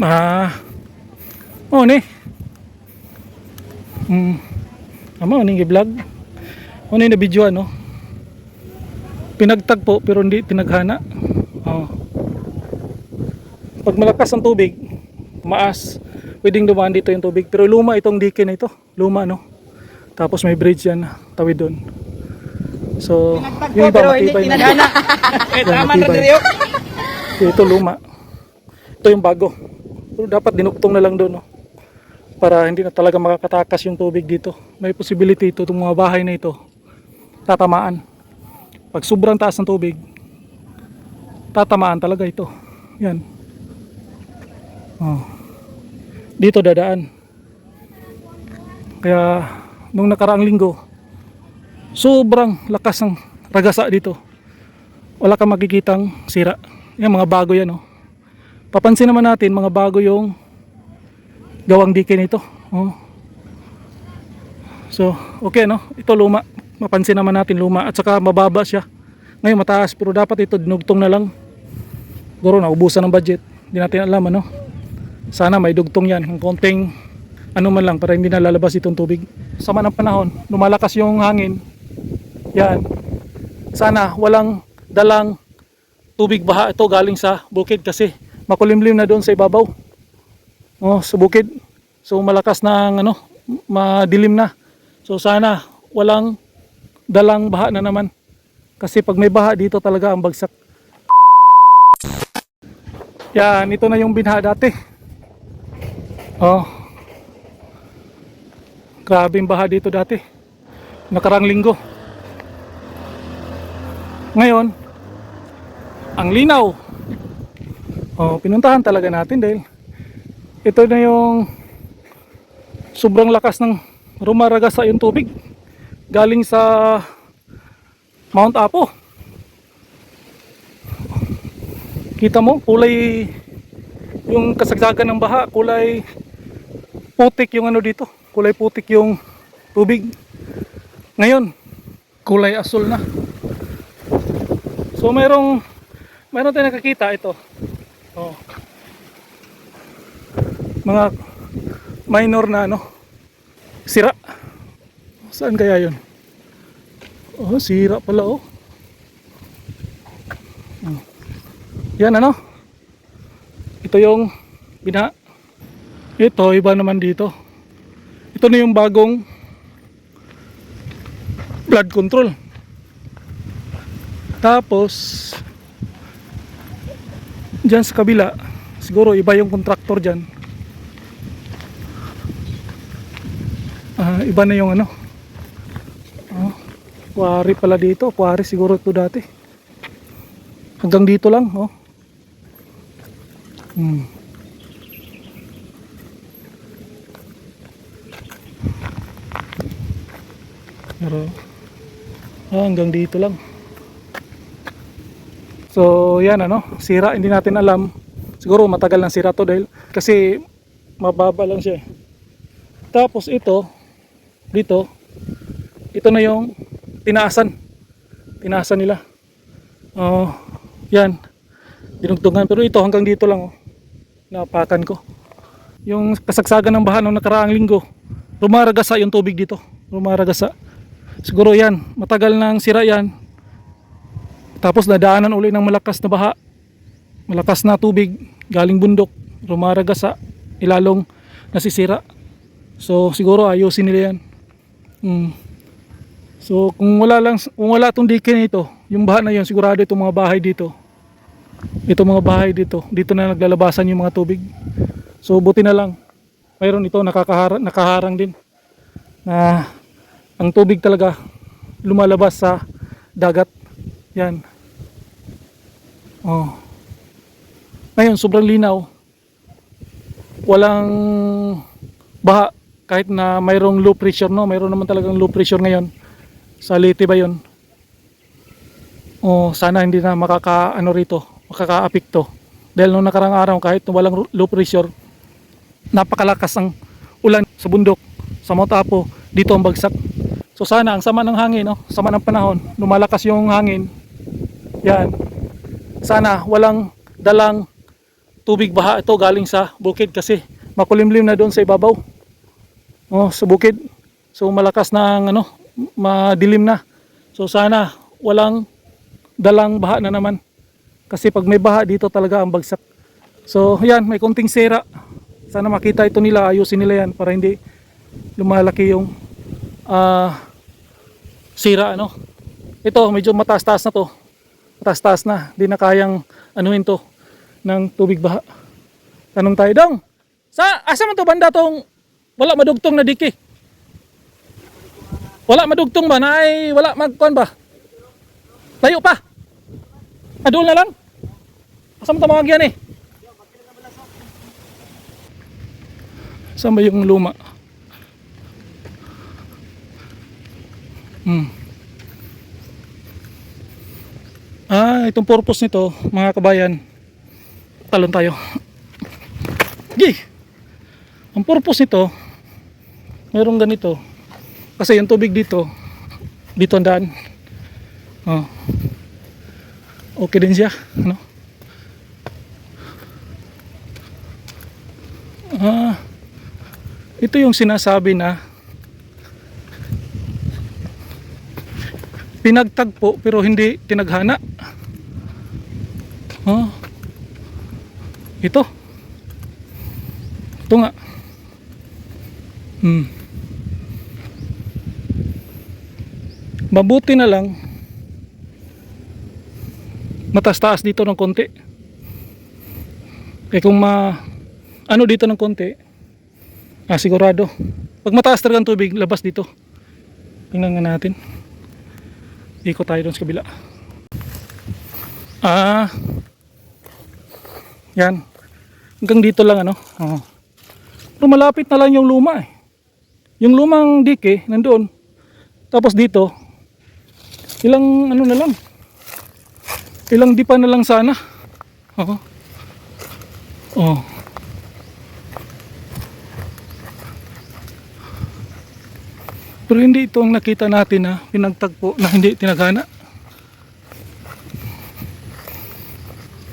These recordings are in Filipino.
Ah. Oh ni. Hmm. Ama ni vlog. Ano yung na-video ano? Pinagtagpo pero hindi tinaghana. Oh. Pag malakas ang tubig, maas, pwedeng dumaan dito yung tubig. Pero luma itong dike na ito. Luma no. Tapos may bridge yan, tawid doon. So, yung iba pero hindi matibay na. Eh, tama na oh. Ito luma. Ito yung bago. Pero dapat dinugtong na lang doon, no? Para hindi na talaga makakatakas yung tubig dito. May possibility ito, itong mga bahay na ito, tatamaan. Pag sobrang taas ng tubig, tatamaan talaga ito. Yan. Oh. Dito dadaan. Kaya, nung nakaraang linggo, sobrang lakas ng ragasa dito. Wala kang makikitang sira. Yan, mga bago yan, oh. Papansin naman natin, mga bago yung gawang dike nito. Oh. So, okay, no? Ito luma. Mapansin naman natin luma. At saka mababa siya. Ngayon mataas, pero dapat ito dinugtong na lang. Guro, naubusan ng budget. Hindi natin alam, ano? Sana may dugtong yan. Ang konting ano man lang para hindi na lalabas itong tubig. Sama ng panahon, lumalakas yung hangin. Yan. Sana walang dalang tubig baha ito galing sa bukid kasi makulimlim na doon sa ibabaw. Oh, sa bukid. So malakas na ano, madilim na. So sana walang dalang baha na naman. Kasi pag may baha dito talaga ang bagsak. Yan, ito na yung binha dati. Oh. Grabe yung baha dito dati. Nakarang linggo. Ngayon, ang linaw. Oh, pinuntahan talaga natin dahil ito na yung sobrang lakas ng rumaragasa yung tubig galing sa Mount Apo. Kita mo, kulay yung kasagsagan ng baha, kulay putik yung ano dito, kulay putik yung tubig. Ngayon, kulay asul na. So mayroong mayroon tayong nakakita ito. Oh. Mga minor na ano sira. Saan kaya 'yon? Oh, sira pala oh. Oh. Yan ano? Ito yung bina. Ito iba naman dito. Ito na yung bagong blood control. Tapos, dyan sa kabila, siguro iba yung contractor dyan. Ah, iba na yung ano. Oh, quarry pala dito. Quarry siguro ito dati. Hanggang dito lang, oh. Hmm. Pero, ah, hanggang dito lang. So yan ano, sira hindi natin alam. Siguro matagal nang sira to dahil kasi mababa lang siya. Tapos ito dito ito na yung tinaasan. Tinaasan nila. Oh, yan. Dinugtungan pero ito hanggang dito lang oh. Napakan ko. Yung kasagsagan ng baha nung nakaraang linggo, rumaragasa yung tubig dito. Rumaragasa. Siguro yan, matagal nang sira yan. Tapos nadaanan uli ng malakas na baha. Malakas na tubig galing bundok, rumaragas sa ilalong nasisira. So siguro ayusin nila yan. Mm. So kung wala lang kung wala tong dike nito, yung baha na yun sigurado itong mga bahay dito. Ito mga bahay dito, dito na naglalabasan yung mga tubig. So buti na lang mayroon ito nakakaharang nakaharang din na ang tubig talaga lumalabas sa dagat. Yan. Oh. Ngayon, sobrang linaw. Walang baha kahit na mayroong low pressure, no? Mayroon naman talagang low pressure ngayon. Sa Leyte ba yun? Oh, sana hindi na makaka ano rito, makaka-apekto. Dahil nung nakarang araw kahit walang low pressure, napakalakas ang ulan sa bundok, sa Mount Apo, dito ang bagsak. So sana ang sama ng hangin, no? sama ng panahon, lumalakas yung hangin. Yan. Sana walang dalang tubig baha ito galing sa bukid kasi makulimlim na doon sa ibabaw. Oh, sa bukid. So malakas na ano, madilim na. So sana walang dalang baha na naman. Kasi pag may baha dito talaga ang bagsak. So yan, may konting sira. Sana makita ito nila, ayusin nila yan para hindi lumalaki yung ah, sira ano. Ito medyo mataas-taas na to. Mataas-taas na, hindi na kayang anuhin to ng tubig baha. Tanong tayo dong. Sa asa man to banda tong wala madugtong na diki? Wala madugtong ba na ay wala magkuan ba? Layo pa. Adul na lang. Asa mo tawag yan eh? Saan ba yung luma? Hmm. Ah, itong purpose nito, mga kabayan, talon tayo. Gi! Ang purpose nito, mayroong ganito. Kasi yung tubig dito, dito ang daan. Oh. Okay din siya, ano? Ah, ito yung sinasabi na pinagtagpo pero hindi tinaghana. Oh. Ito. Ito nga. Hmm. Mabuti na lang matas-taas dito ng konti. Kaya kung ma ano dito ng konti, ah sigurado. Pag mataas talaga ang tubig, labas dito. Tingnan nga natin. Ikot tayo doon sa kabila. Ah. Yan. Hanggang dito lang ano. Oh. Pero malapit na lang yung luma eh. Yung lumang dike nandoon. Tapos dito ilang ano na lang. Ilang dipa na lang sana. Oo. Oh. Pero hindi ito ang nakita natin na pinagtagpo na hindi tinagana.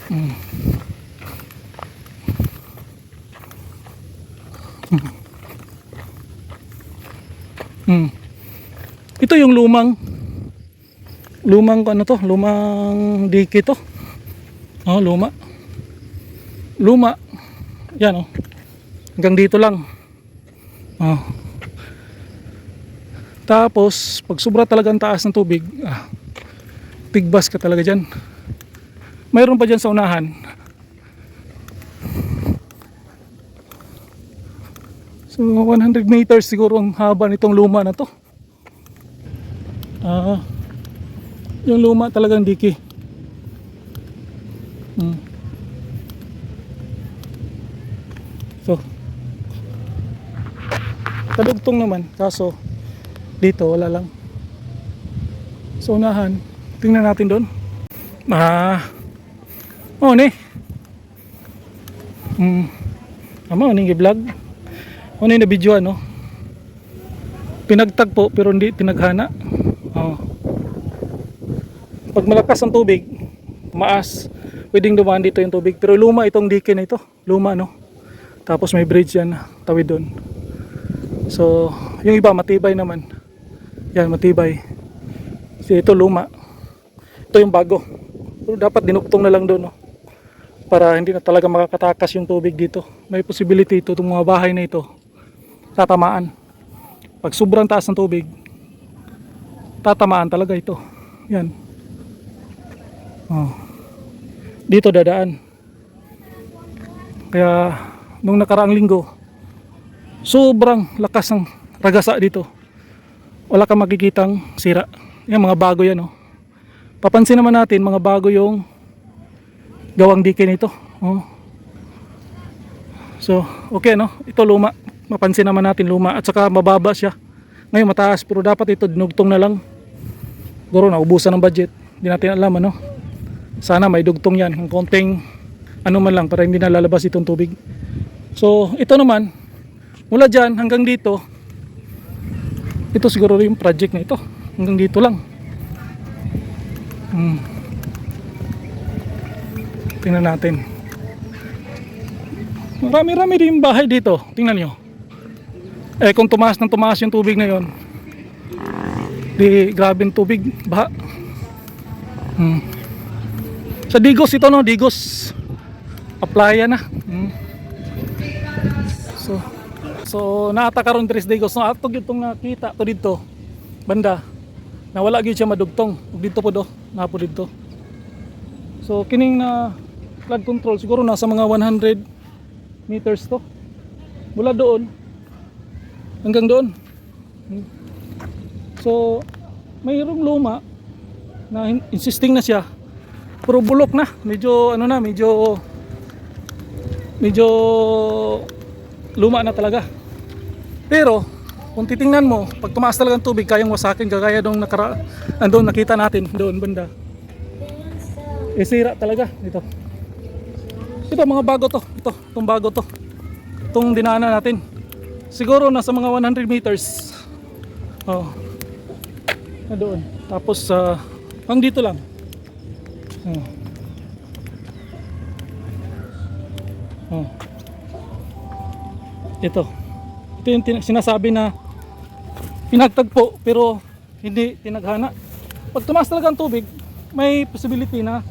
Hmm. Yung lumang lumang ano to, lumang dike to. Oh, luma. Luma. Yan oh. Hanggang dito lang. Oh. Tapos, pag sobra talagang taas ng tubig, ah, tigbas ka talaga dyan. Mayroon pa dyan sa unahan. So, 100 meters siguro ang haba nitong luma na to. Ah, yung luma talagang diki. Hmm. So, kadugtong naman, kaso dito wala lang. Sa unahan tingnan natin doon. Ah oh ni. Hmm. Ama ni vlog ano yung na video ano pinagtagpo pero hindi tinaghana pag malakas ang tubig maas pwedeng dumaan dito yung tubig pero luma itong dike na ito luma no tapos may bridge yan tawid doon so yung iba matibay naman yan, matibay. Kasi ito luma. Ito yung bago. Pero dapat dinugtong na lang doon, no? Para hindi na talaga makakatakas yung tubig dito. May possibility ito, itong mga bahay na ito, tatamaan. Pag sobrang taas ng tubig, tatamaan talaga ito. Yan. Oh. Dito dadaan. Kaya, nung nakaraang linggo, sobrang lakas ng ragasa dito wala kang makikitang sira. Yan, mga bago yan, oh. Papansin naman natin, mga bago yung gawang dike nito. Oh. So, okay, no? Ito luma. Mapansin naman natin luma. At saka mababa siya. Ngayon mataas, pero dapat ito dinugtong na lang. Siguro naubusan ng budget. Hindi natin alam, ano? Sana may dugtong yan. Ang konting ano man lang para hindi na lalabas itong tubig. So, ito naman, mula dyan hanggang dito, ito siguro yung project na ito hanggang dito lang hmm. tingnan natin Marami-rami din bahay dito. Tingnan nyo. Eh kung tumaas ng tumaas yung tubig na yon, di grabe yung tubig, baha. Hmm. Sa Digos ito no, Digos. Aplaya na. Hmm. So, so naata karon diri sa Digos no atog itong nakita to dito banda na wala gyud siya madugtong ug dito po do na po dito. So kining na flood control siguro nasa mga 100 meters to. Mula doon hanggang doon. Hmm. So mayroong luma na insisting na siya. Pero bulok na. Medyo ano na medyo medyo luma na talaga. Pero kung titingnan mo pag tumaas talaga ang tubig kayang wasakin kagaya nung nakara andun nakita natin doon banda. Eh sira talaga ito. Ito mga bago to. Ito itong bago to. Itong dinaanan natin. Siguro nasa mga 100 meters. Oh na doon. Tapos sa hang dito lang. Oh. Oh. ito. Ito yung sinasabi na pinagtagpo pero hindi tinaghana. Pag tumaas talaga ang tubig may possibility na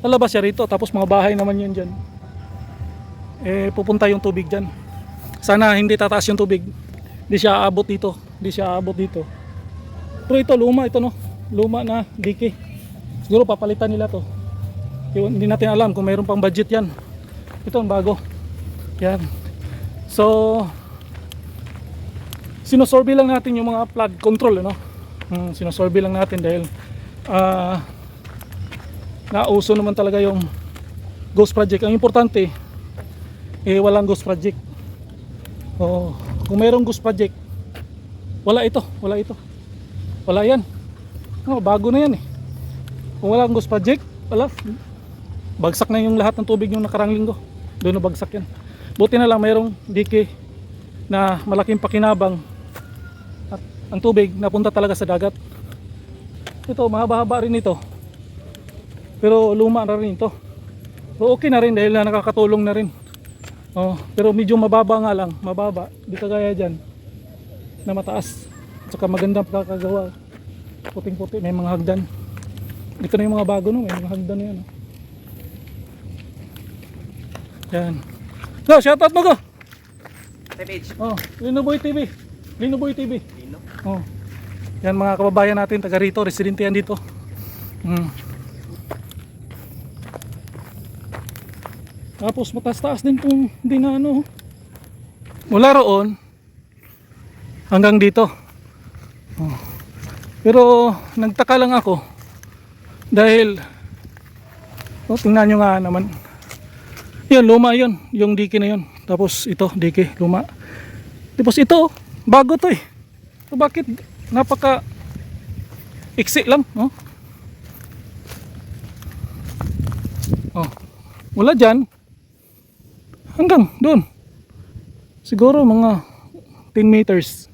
lalabas siya rito tapos mga bahay naman yun dyan. Eh pupunta yung tubig dyan. Sana hindi tataas yung tubig. Hindi siya aabot dito. Hindi siya aabot dito pero ito luma ito no? Luma na dike siguro papalitan nila to. Yun, hindi natin alam kung mayroon pang budget yan. Ito ang bago. Yan. So sinosorby lang natin yung mga flood control ano? Hmm, sinosorby lang natin dahil ah nauso naman talaga yung ghost project. Ang importante eh walang ghost project. Oh, kung mayroong ghost project wala ito wala ito wala yan. Oh, bago na yan eh. Kung walang ghost project wala. Bagsak na yung lahat ng tubig yung nakarang linggo. Doon na bagsak yan. Buti na lang mayroong dike na malaking pakinabang at ang tubig napunta talaga sa dagat. Ito mahaba-haba rin ito. Pero luma na rin ito. So okay na rin dahil na nakakatulong na rin. Oh, pero medyo mababa nga lang. Mababa. Di kagaya dyan na mataas. at saka magandang pagkakagawa puting puti may mga hagdan ito na yung mga bago no may mga hagdan na yan oh. yan go shoutout mo go Page. oh, Linoboy TV Linoboy TV Lino. Oh. Yan mga kababayan natin taga rito, residente yan dito. Mm. Tapos mataas-taas din kung hindi na ano. Mula roon hanggang dito. Oh. Pero nagtaka lang ako dahil oh, tingnan nyo nga naman. Yan, luma yun. Yung dike na yun. Tapos ito, dike, luma. Tapos ito, bago to eh. So bakit napaka iksi lang, no? Oh. Mula diyan hanggang doon. Siguro mga 10 meters.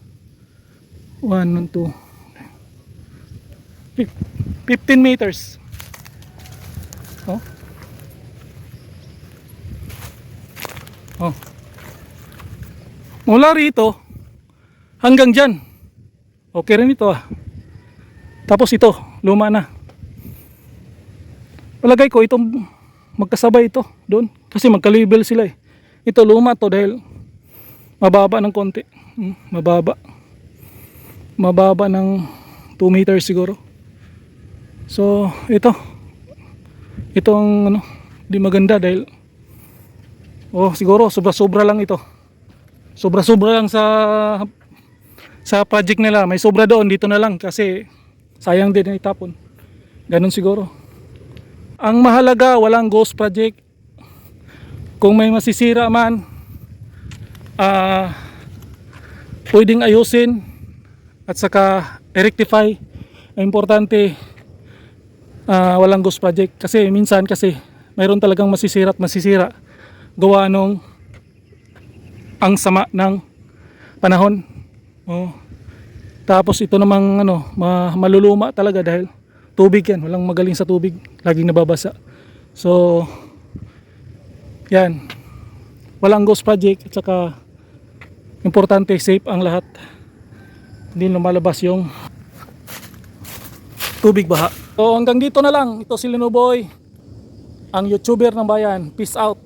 1 2 15 meters. Oh. Oh. Mula rito hanggang dyan. Okay rin ito ah. Tapos ito, luma na. Palagay ko itong magkasabay ito doon. Kasi magka-label sila eh. Ito luma to dahil mababa ng konti. Hmm, mababa. Mababa ng 2 meters siguro. So, ito. Ito ang ano, di maganda dahil oh, siguro sobra-sobra lang ito. Sobra-sobra lang sa sa project nila may sobra doon dito na lang kasi sayang din itapon ganun siguro ang mahalaga walang ghost project kung may masisira man ah pwedeng ayusin at saka i-rectify ang importante ah, walang ghost project kasi minsan kasi mayroon talagang masisira at masisira gawa nung ang sama ng panahon Oh. Tapos ito namang ano, ma- maluluma talaga dahil tubig yan. Walang magaling sa tubig. Laging nababasa. So, yan. walang ghost project at saka importante safe ang lahat hindi lumalabas yung tubig baha. So hanggang dito na lang. Ito si Linuboy ang youtuber ng bayan. Peace out